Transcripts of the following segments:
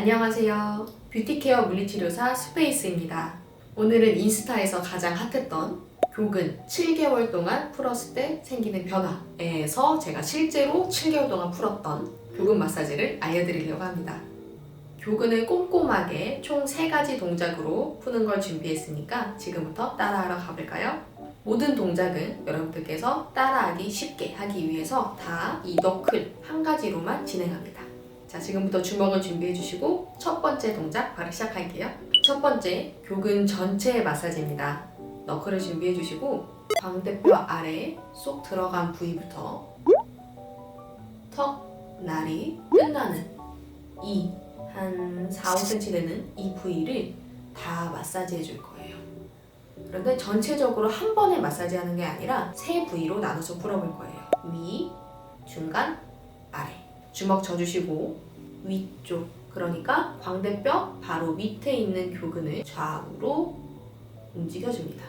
안녕하세요. 뷰티케어 물리치료사 스페이스입니다. 오늘은 인스타에서 가장 핫했던 교근 7개월 동안 풀었을 때 생기는 변화에서 제가 실제로 7개월 동안 풀었던 교근 마사지를 알려드리려고 합니다. 교근을 꼼꼼하게 총 3가지 동작으로 푸는 걸 준비했으니까 지금부터 따라하러 가볼까요? 모든 동작은 여러분들께서 따라하기 쉽게 하기 위해서 다 이 너클 한 가지로만 진행합니다. 자, 지금부터 주먹을 준비해 주시고 첫 번째 동작 바로 시작할게요. 첫 번째, 교근 전체 마사지입니다. 너클을 준비해 주시고 광대뼈 아래 쏙 들어간 부위부터 턱, 날이 끝나는 이 한 4, 5cm 되는 이 부위를 다 마사지해 줄 거예요. 그런데 전체적으로 한 번에 마사지 하는 게 아니라 세 부위로 나눠서 풀어볼 거예요. 위, 중간. 주먹 져주시고 위쪽, 그러니까 광대뼈 바로 밑에 있는 교근을 좌우로 움직여줍니다.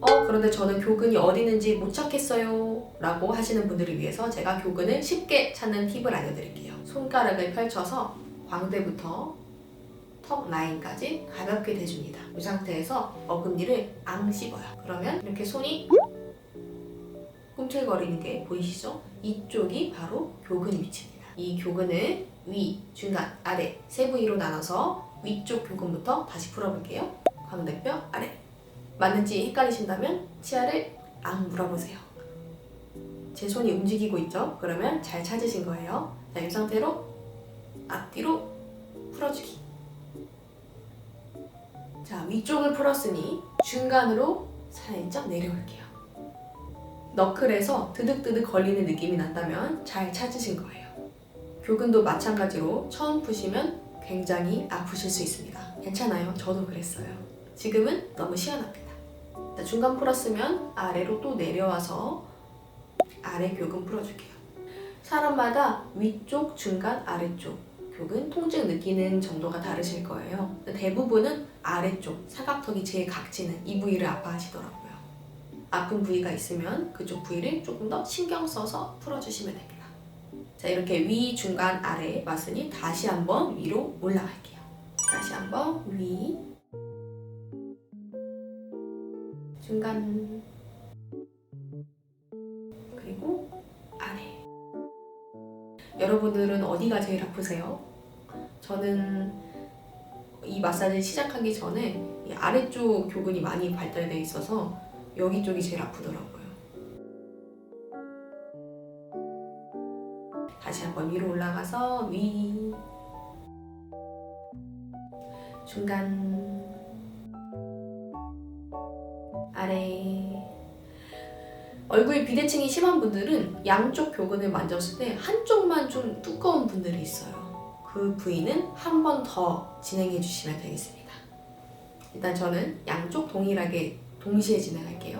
어, 그런데 저는 교근이 어디 있는지 못 찾겠어요. 라고 하시는 분들을 위해서 제가 교근을 쉽게 찾는 팁을 알려드릴게요. 손가락을 펼쳐서 광대부터 턱 라인까지 가볍게 대줍니다. 이 상태에서 어금니를 앙 씹어요. 그러면 이렇게 손이 꿈틀거리는 게 보이시죠? 이쪽이 바로 교근 위치입니다. 이 교근을 위, 중간, 아래 세 부위로 나눠서 위쪽 교근부터 다시 풀어볼게요. 광대뼈 아래. 맞는지 헷갈리신다면 치아를 앙 물어보세요. 제 손이 움직이고 있죠? 그러면 잘 찾으신 거예요. 자, 이 상태로 앞뒤로 풀어주기. 자, 위쪽을 풀었으니 중간으로 살짝 내려올게요. 너클에서 드득드득 걸리는 느낌이 난다면 잘 찾으신 거예요. 교근도 마찬가지로 처음 푸시면 굉장히 아프실 수 있습니다. 괜찮아요. 저도 그랬어요. 지금은 너무 시원합니다. 자, 중간 풀었으면 아래로 또 내려와서 아래 교근 풀어줄게요. 사람마다 위쪽, 중간, 아래쪽 교근 통증 느끼는 정도가 다르실 거예요. 대부분은 아래쪽 사각턱이 제일 각지는 이 부위를 아파하시더라고요. 아픈 부위가 있으면 그쪽 부위를 조금 더 신경 써서 풀어주시면 됩니다. 자 이렇게 위, 중간, 아래 맞으니 다시 한번 위로 올라갈게요. 다시 한번 위, 중간, 그리고 아래. 여러분들은 어디가 제일 아프세요? 저는 이 마사지 시작하기 전에 이 아래쪽 교근이 많이 발달돼 있어서 여기 쪽이 제일 아프더라고요. 다시 한번 위로 올라가서 위, 중간, 아래. 얼굴 비대칭이 심한 분들은 양쪽 교근을 만졌을 때 한쪽만 좀 두꺼운 분들이 있어요. 그 부위는 한 번 더 진행해 주시면 되겠습니다. 일단 저는 양쪽 동일하게 동시에 진행할게요.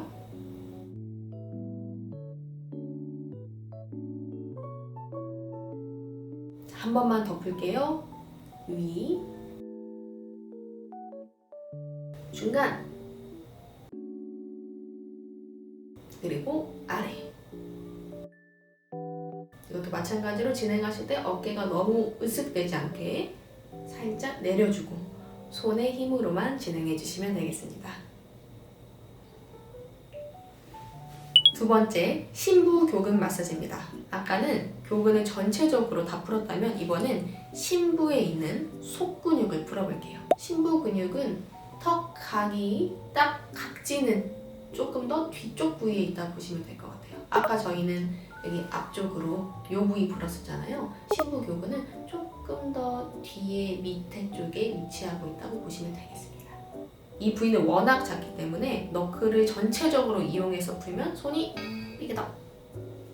자, 한 번만 더 풀게요. 위, 중간, 그리고 아래. 이것도 마찬가지로 진행하실 때 어깨가 너무 으쓱되지 않게 살짝 내려주고 손의 힘으로만 진행해 주시면 되겠습니다. 두 번째, 신부 교근 마사지입니다. 아까는 교근을 전체적으로 다 풀었다면 이번엔 신부에 있는 속 근육을 풀어볼게요. 신부 근육은 턱 각이 딱 각지는 조금 더 뒤쪽 부위에 있다 보시면 될 것 같아요. 아까 저희는 여기 앞쪽으로 요 부위 풀었었잖아요. 신부 교근은 조금 더 뒤에 밑에 쪽에 위치하고 있다고 보시면 되겠습니다. 이 부위는 워낙 작기 때문에 너클을 전체적으로 이용해서 풀면 손이 삐그덕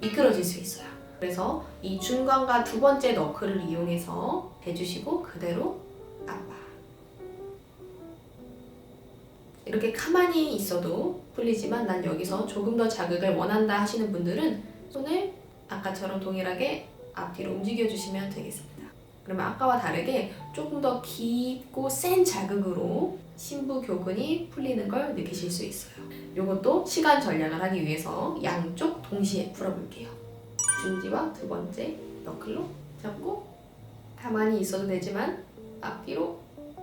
미끄러질 수 있어요. 그래서 이 중간과 두 번째 너클을 이용해서 대주시고 그대로 압박. 이렇게 가만히 있어도 풀리지만 난 여기서 조금 더 자극을 원한다 하시는 분들은 손을 아까처럼 동일하게 앞뒤로 움직여 주시면 되겠습니다. 그러면 아까와 다르게 조금 더 깊고 센 자극으로 신부 교근이 풀리는 걸 느끼실 수 있어요. 이것도 시간 전략을 하기 위해서 양쪽 동시에 풀어볼게요. 중지와 두 번째 너클로 잡고 가만히 있어도 되지만 앞뒤로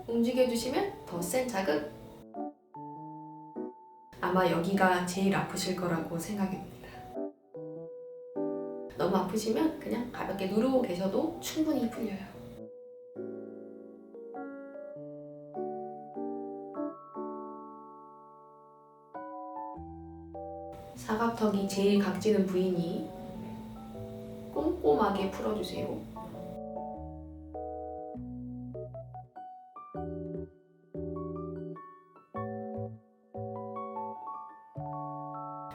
움직여주시면 더 센 자극. 아마 여기가 제일 아프실 거라고 생각이 듭니다. 너무 아프시면 그냥 가볍게 누르고 계셔도 충분히 풀려요. 사각턱이 제일 각지는 부위니 꼼꼼하게 풀어주세요.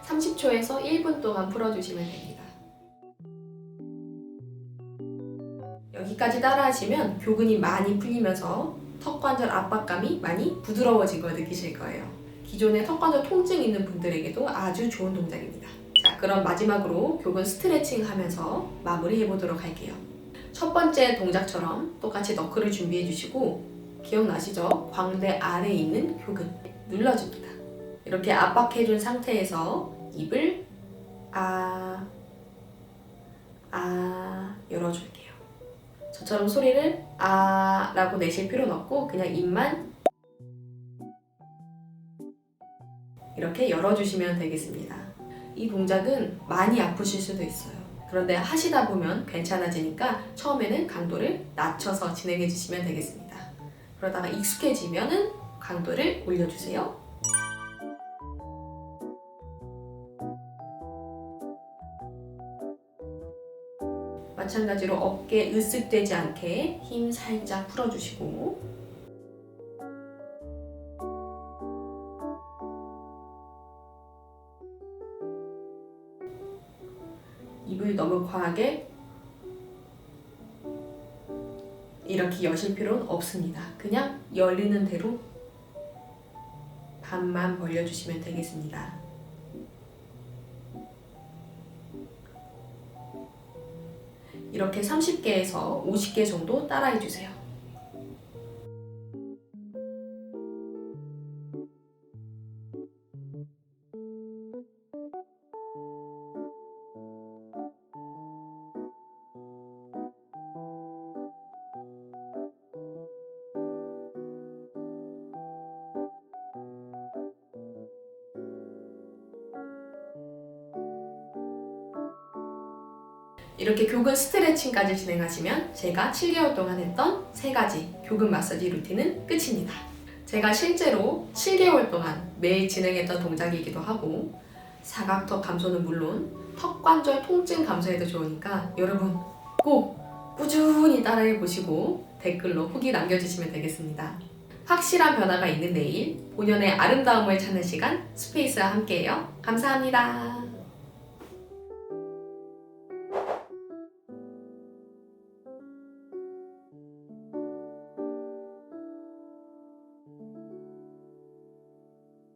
(30초에서 1분) 동안 풀어주시면 됩니다. 여기까지 따라하시면 교근이 많이 풀리면서 턱 관절 압박감이 많이 부드러워진 걸 느끼실 거예요. 기존에 턱관절 통증 있는 분들에게도 아주 좋은 동작입니다. 자, 그럼 마지막으로 교근 스트레칭 하면서 마무리 해 보도록 할게요. 첫 번째 동작처럼 똑같이 너클을 준비해 주시고 기억나시죠? 광대 아래에 있는 교근 눌러줍니다. 이렇게 압박해 준 상태에서 입을 아, 아 열어줄게요. 저처럼 소리를 아 라고 내실 필요는 없고 그냥 입만 이렇게 열어주시면 되겠습니다. 이 동작은 많이 아프실 수도 있어요. 그런데 하시다 보면 괜찮아지니까 처음에는 강도를 낮춰서 진행해 주시면 되겠습니다. 그러다가 익숙해지면은 강도를 올려주세요. 마찬가지로 어깨 으쓱되지 않게 힘 살짝 풀어주시고 너무 과하게 이렇게 여실 필요는 없습니다. 그냥 열리는 대로 반만 벌려주시면 되겠습니다. 이렇게 30개에서 50개 정도 따라해 주세요. 이렇게 교근 스트레칭까지 진행하시면 제가 7개월 동안 했던 세 가지 교근 마사지 루틴은 끝입니다. 제가 실제로 7개월 동안 매일 진행했던 동작이기도 하고 사각턱 감소는 물론 턱 관절 통증 감소에도 좋으니까 여러분 꼭 꾸준히 따라해 보시고 댓글로 후기 남겨주시면 되겠습니다. 확실한 변화가 있는 내일 본연의 아름다움을 찾는 시간 스페이스와 함께해요. 감사합니다.